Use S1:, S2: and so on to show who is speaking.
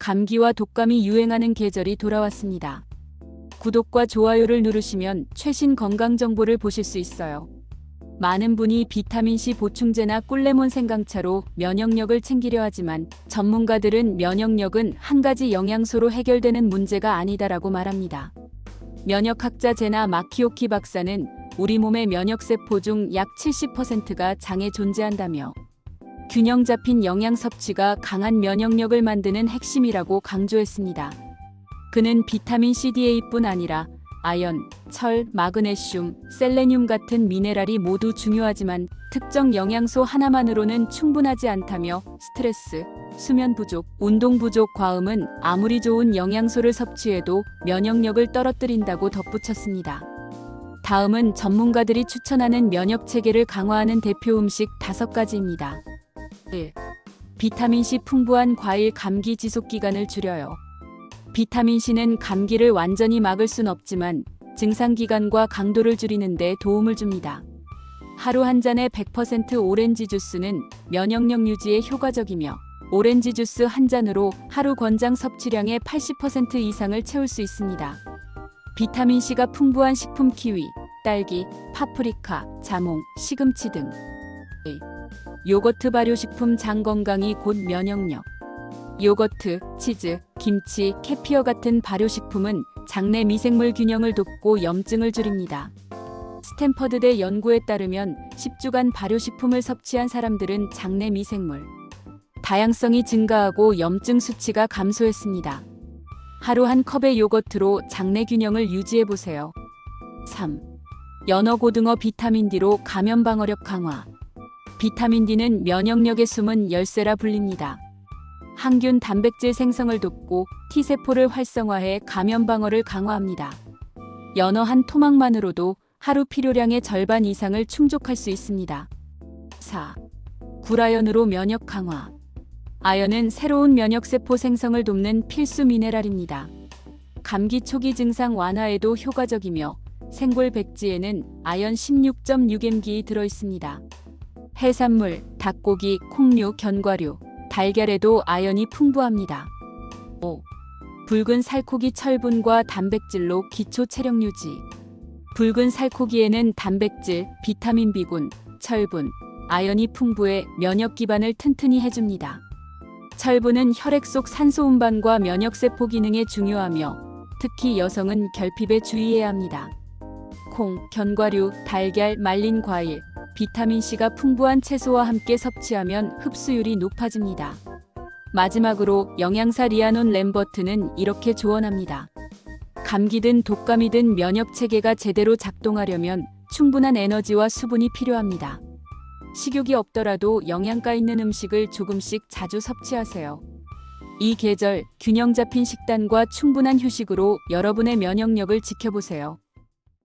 S1: 감기와 독감이 유행하는 계절이 돌아왔습니다. 구독과 좋아요를 누르시면 최신 건강 정보를 보실 수 있어요. 많은 분이 비타민C 보충제나 꿀레몬 생강차로 면역력을 챙기려 하지만 전문가들은 면역력은 한 가지 영양소로 해결되는 문제가 아니다라고 말합니다. 면역학자 제나 마키오키 박사는 우리 몸의 면역세포 중 약 70%가 장에 존재한다며 균형 잡힌 영양 섭취가 강한 면역력을 만드는 핵심이라고 강조했습니다. 그는 비타민 CDA뿐 아니라 아연, 철, 마그네슘, 셀레늄 같은 미네랄이 모두 중요하지만 특정 영양소 하나만으로는 충분하지 않다며 스트레스, 수면 부족, 운동 부족, 과음은 아무리 좋은 영양소를 섭취해도 면역력을 떨어뜨린다고 덧붙였습니다. 다음은 전문가들이 추천하는 면역 체계를 강화하는 대표 음식 다섯 가지입니다. 1. 비타민C 풍부한 과일 감기 지속 기간을 줄여요. 비타민C는 감기를 완전히 막을 순 없지만 증상 기간과 강도를 줄이는 데 도움을 줍니다. 하루 한 잔의 100% 오렌지 주스는 면역력 유지에 효과적이며 오렌지 주스 한 잔으로 하루 권장 섭취량의 80% 이상을 채울 수 있습니다. 비타민C가 풍부한 식품 키위, 딸기, 파프리카, 자몽, 시금치 등 요거트 발효식품 장 건강이 곧 면역력 요거트, 치즈, 김치, 캐피어 같은 발효식품은 장내 미생물 균형을 돕고 염증을 줄입니다. 스탠퍼드대 연구에 따르면 10주간 발효식품을 섭취한 사람들은 장내 미생물 다양성이 증가하고 염증 수치가 감소했습니다. 하루 한 컵의 요거트로 장내 균형을 유지해 보세요. 3. 연어 고등어 비타민 D로 감염 방어력 강화. 비타민 D는 면역력의 숨은 열쇠라 불립니다. 항균 단백질 생성을 돕고 T세포를 활성화해 감염 방어를 강화합니다. 연어 한 토막만으로도 하루 필요량의 절반 이상을 충족할 수 있습니다. 4. 구라연으로 면역 강화. 아연은 새로운 면역세포 생성을 돕는 필수 미네랄입니다. 감기 초기 증상 완화에도 효과적이며 생골 백지에는 아연 16.6mg이 들어 있습니다. 해산물, 닭고기, 콩류, 견과류, 달걀에도 아연이 풍부합니다. 5. 붉은 살코기 철분과 단백질로 기초 체력 유지. 붉은 살코기에는 단백질, 비타민 B군, 철분, 아연이 풍부해 면역 기반을 튼튼히 해줍니다. 철분은 혈액 속 산소 운반과 면역 세포 기능에 중요하며 특히 여성은 결핍에 주의해야 합니다. 콩, 견과류, 달걀, 말린 과일, 비타민C가 풍부한 채소와 함께 섭취하면 흡수율이 높아집니다. 마지막으로 영양사 리아논 램버트는 이렇게 조언합니다. 감기든 독감이든 면역 체계가 제대로 작동하려면 충분한 에너지와 수분이 필요합니다. 식욕이 없더라도 영양가 있는 음식을 조금씩 자주 섭취하세요. 이 계절 균형 잡힌 식단과 충분한 휴식으로 여러분의 면역력을 지켜보세요.